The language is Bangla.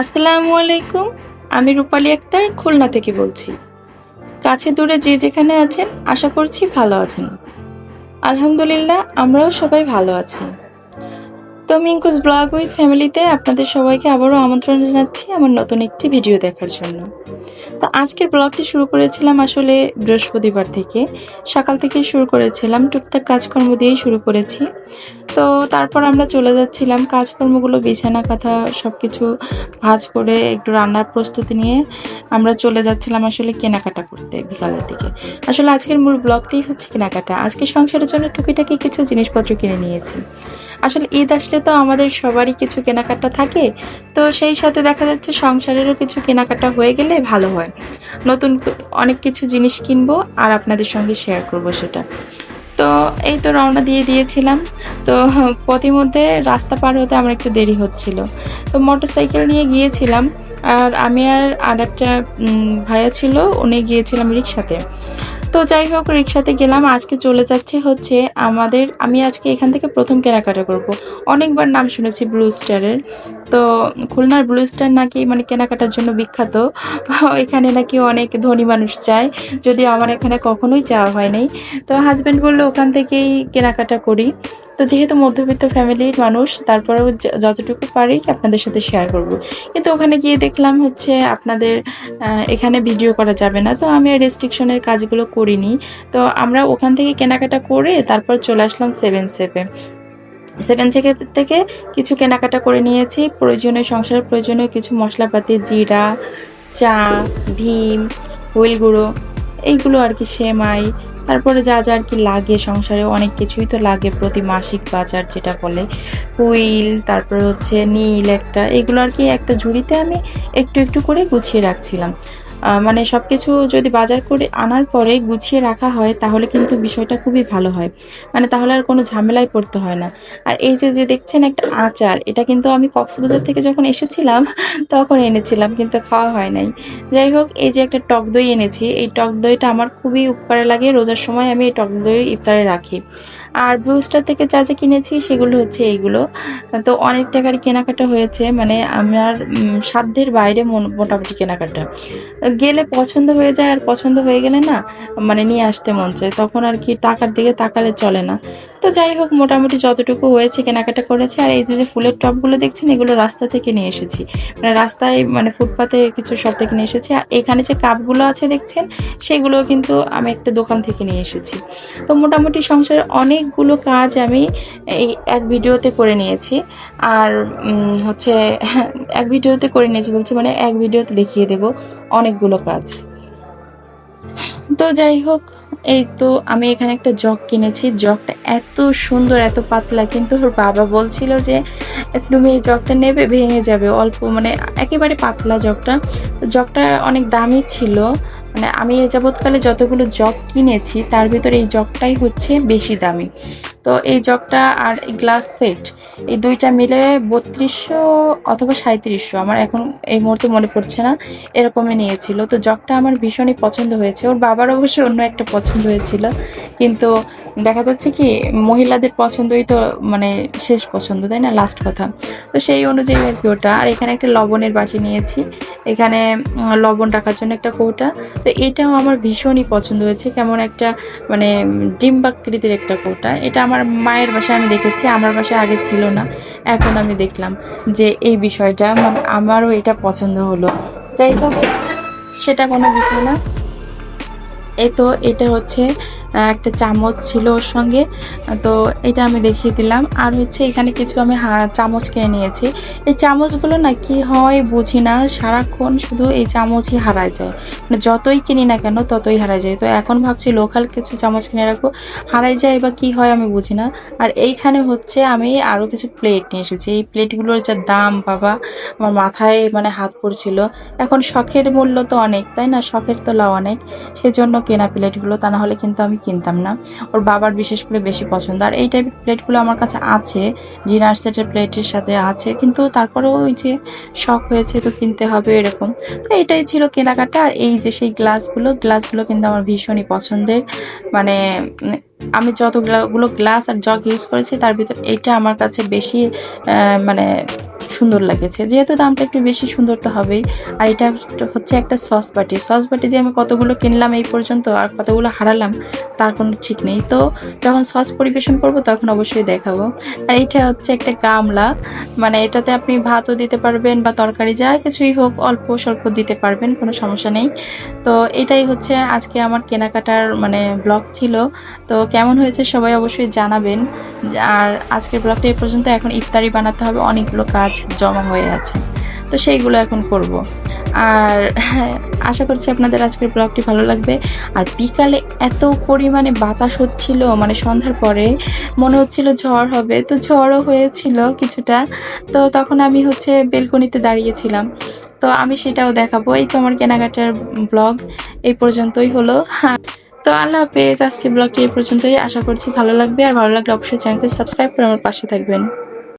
আসসালামু আলাইকুম, আমি রূপালী আক্তার, খুলনা থেকে বলছি। কাছে দূরে যে যেখানে আছেন, আশা করছি ভালো আছেন। আলহামদুলিল্লাহ, আমরাও সবাই ভালো আছি। তো মিঙ্কুজ ব্লগ উইথ ফ্যামিলিতে আপনাদের সবাইকে আবারও আমন্ত্রণ জানাচ্ছি আমার নতুন একটি ভিডিও দেখার জন্য। তো আজকের ব্লগটি শুরু করেছিলাম আসলে বৃহস্পতিবার থেকে। সকাল থেকে শুরু করেছিলাম, টুকটাক কাজকর্ম দিয়েই শুরু করেছি। তো তারপর আমরা চলে যাচ্ছিলাম কাজকর্মগুলো, বিছানা, কাঁথা সব কিছু ভাজ করে একটু রান্নার প্রস্তুতি নিয়ে আমরা চলে যাচ্ছিলাম আসলে কেনাকাটা করতে বিকালের দিকে। আসলে আজকের মূল ব্লগটাই হচ্ছে কেনাকাটা। আজকে সংসারের জন্য টুকিটাকি কিছু জিনিসপত্র কিনে নিয়েছি। আসলে ঈদ আসলে তো আমাদের সবারই কিছু কেনাকাটা থাকে। তো সেই সাথে দেখা যাচ্ছে সংসারেরও কিছু কেনাকাটা হয়ে গেলে ভালো হয়। নতুন অনেক কিছু জিনিস কিনবো আর আপনাদের সঙ্গে শেয়ার করব সেটা। তো এই তো রওনা দিয়ে দিয়েছিলাম। তো পথিমধ্যে রাস্তা পার হতে আমার একটু দেরি হচ্ছিল। তো মোটরসাইকেল নিয়ে গিয়েছিলাম। আর আমি আর আর একটা ভাইয়া ছিল, উনি গিয়েছিলাম রিক্সাতে। তো যাই হোক, রিক্সাতে গেলাম। আজকে চলে যাচ্ছে হচ্ছে আমাদের, আমি আজকে এখান থেকে প্রথম কেনাকাটা করব। অনেকবার নাম শুনেছি ব্লু স্টারের তো খুলনার ব্লু স্টার নাকি মানে কেনাকাটার জন্য বিখ্যাত। এখানে নাকি অনেক ধনী মানুষ যায়। যদিও আমার এখানে কখনোই যাওয়া হয়নি। তো হাজব্যান্ড বলল, ওখান থেকেই কেনাকাটা করি। তো যেহেতু মধ্যবিত্ত ফ্যামিলির মানুষ, তারপরেও যতটুকু পারি আপনাদের সাথে শেয়ার করব। কিন্তু ওখানে গিয়ে দেখলাম হচ্ছে আপনাদের এখানে ভিডিও করা যাবে না। তো আমি রেস্ট্রিকশনের কাজগুলো করিনি। তো আমরা ওখান থেকে কেনাকাটা করে তারপর চলে আসলাম সেভেন সেপে সেভেন থেকে থেকে কিছু কেনাকাটা করে নিয়েছি। প্রয়োজনীয় সংসারের প্রয়োজনীয় কিছু মশলাপাতি, জিরা, চা ভীম হুইল গুঁড়ো, এইগুলো আর কি সেমাই তারপরে যা যা আর কি লাগে সংসারে, অনেক কিছুই তো লাগে প্রতি মাসিক বাজার যেটা বলে। হুইল তারপরে হচ্ছে নীল একটা, এগুলো আর কি একটা ঝুড়িতে আমি একটু একটু করে গুছিয়ে রাখছিলাম। মানে সব কিছু যদি বাজার করে আনার পরে গুছিয়ে রাখা হয়, তাহলে কিন্তু বিষয়টা খুবই ভালো হয়। মানে তাহলে আর কোনো ঝামেলায় পড়তে হয় না। আর এই যে যে দেখছেন একটা আচার, এটা কিন্তু আমি কক্সবাজার থেকে যখন এসেছিলাম, তখন এনেছিলাম, কিন্তু খাওয়া হয় নাই। যাই হোক, এই যে একটা টক দই এনেছি, এই টক দইটা আমার খুবই উপকারে লাগে। রোজার সময় আমি এই টক দই ইফতারে রাখি। আর ব্লুস্টার থেকে যা যা কিনেছি, সেগুলো হচ্ছে এইগুলো। তো অনেক টাকারই কেনাকাটা হয়েছে মানে আমার সাধ্যের বাইরে মোটামুটি কেনাকাটা। গেলে পছন্দ হয়ে যায় আর পছন্দ হয়ে গেলে না মানে নিয়ে আসতে মন চায়। তখন আর কি টাকার দিকে তাকালে চলে না। তো যাই হোক, মোটামুটি যতটুকু হয়েছে, কেনাকাটা করেছে। আর এই যে যে ফুলের টপগুলো দেখছেন, এগুলো রাস্তা থেকে নিয়ে এসেছি। মানে রাস্তায় মানে ফুটপাতে কিছু সব থেকে নিয়ে এসেছি। আর এখানে যে কাপগুলো আছে দেখছেন সেগুলো কিন্তু আমি একটা দোকান থেকে নিয়ে এসেছি। তো মোটামুটি সংসারের অনেকগুলো কাজ আমি এই এক ভিডিওতে করে নিয়েছি। আর হচ্ছে এক ভিডিওতে করে নিয়েছি বলছি মানে এক ভিডিওতে দেখিয়ে দেব অনেকগুলো কাজ। তো যাই হোক এই তো আমি এখানে একটা জগ কিনেছি। জগটা এত সুন্দর, এত পাতলা। কিন্তু ওর বাবা বলছিল যে, তুমি এই জগটা নেবে, ভেঙে যাবে। অল্প মানে একেবারে পাতলা জগটা। জগটা অনেক দামি ছিল। মানে আমি এ যাবৎকালে যতগুলো জগ কিনেছি, তার ভিতরে এই জগটাই হচ্ছে বেশি দামি। তো এই জগটা আর গ্লাস সেট এই দুইটা মিলে বত্রিশশো অথবা সাঁত্রিশশো আমার এখন এই মুহূর্তে মনে পড়ছে না, এরকমই নিয়েছিল। তো জগটা আমার ভীষণই পছন্দ হয়েছে। ওর বাবার অবশ্য অন্য একটা পছন্দ হয়েছিল। কিন্তু দেখা যাচ্ছে কি, মহিলাদের পছন্দই তো মানে শেষ পছন্দ, তাই না? লাস্ট কথা। তো সেই অনুযায়ী আর কি ওটা। আর এখানে একটা লবণের বাটি নিয়েছি। এখানে লবণ রাখার জন্য একটা কৌটা। তো এটাও আমার ভীষণই পছন্দ হয়েছে। কেমন একটা মানে ডিম্বাকৃতির একটা কৌটা। এটা আমার মায়ের বাসায় আমি দেখেছি। আমার বাসায় আগে ছিল না। এখন আমি দেখলাম যে এই বিষয়টা মানে আমারও এটা পছন্দ হলো। যাই হোক, সেটা কোনো বিষয় না। এই তো এটা হচ্ছে একটা চামচ ছিল ওর সঙ্গে। তো এটা আমি দেখিয়ে দিলাম। আর হচ্ছে এখানে কিছু আমি চামচ কিনে নিয়েছি। এই চামচগুলো না কি হয় বুঝি না, সারাক্ষণ শুধু এই চামচই হারায় যায়। মানে যতই কিনি না কেন ততই হারায় যায়। তো এখন ভাবছি লোকাল কিছু চামচ কিনে রাখব। হারাই যায় বা কি হয় আমি বুঝি না। আর এইখানে হচ্ছে আমি আরও কিছু প্লেট নিয়ে এসেছি। এই প্লেটগুলোর যা দাম, বাবা, আমার মাথায় মানে হাত পড়ছিল। এখন শখের মূল্য তো অনেক, তাই না? শখের তো তোলা অনেক। সেজন্য কেনা প্লেটগুলো তা না হলে কিন্তু আমি কিনতাম না। ওর বাবার বিশেষ করে বেশি পছন্দ। আর এই টাইপের প্লেটগুলো আমার কাছে আছে। ডিনার সেটের প্লেটের সাথে আছে। কিন্তু তারপরেও ওই যে শখ হয়েছে তো কিনতে হবে এরকম। তো এটাই ছিল কেনাকাটা। আর এই যে সেই গ্লাসগুলো গ্লাসগুলো কিন্তু আমার ভীষণই পছন্দের। মানে আমি যতগুলো গ্লাস আর জগ ইউজ করেছি, তার ভিতর এটা আমার কাছে বেশি মানে সুন্দর লেগেছে। যেহেতু দামটা একটু বেশি সুন্দর তো হবেই। আর এটা হচ্ছে একটা সস বাটি। সস বাটি যে আমি কতগুলো কিনলাম এই পর্যন্ত আর কতগুলো হারালাম, তার কোনো ঠিক নেই। তো যখন সস পরিবেশন করব, তখন অবশ্যই দেখাবো। আর এটা হচ্ছে একটা গামলা। মানে এটাতে আপনি ভাতও দিতে পারবেন বা তরকারি যা কিছুই হোক, অল্প স্বল্প দিতে পারবেন, কোনো সমস্যা নেই। তো এটাই হচ্ছে আজকে আমার কেনাকাটার মানে ব্লগ ছিল। তো কেমন হয়েছে সবাই অবশ্যই জানাবেন। আর আজকের ব্লগটা এই পর্যন্ত। এখন ইফতারি বানাতে হবে, অনেকগুলো কাজ। জমা হয়ে আছে। তো সেইগুলো এখন করব। আর আশা করছি আপনাদের আজকের ব্লগটি ভালো লাগবে। আর বিকালে এত পরিমাণে বাতাস হচ্ছিল মানে সন্ধ্যার পরে মনে হচ্ছিল ঝড় হবে, তো ঝড়ও হয়েছিল কিছুটা। তো তখন আমি হচ্ছে বেলকনিতে দাঁড়িয়েছিলাম। তো আমি সেটাও দেখাবো। এই তো আমার কেনাকাটার ব্লগ। এই পর্যন্তই হলো। তো আল্লাহ হাফেজ আজকে ব্লগটি এই পর্যন্তই। আশা করছি ভালো লাগবে। আর ভালো লাগলে অবশ্যই চ্যানেলকে সাবস্ক্রাইব করে আমার পাশে থাকবেন।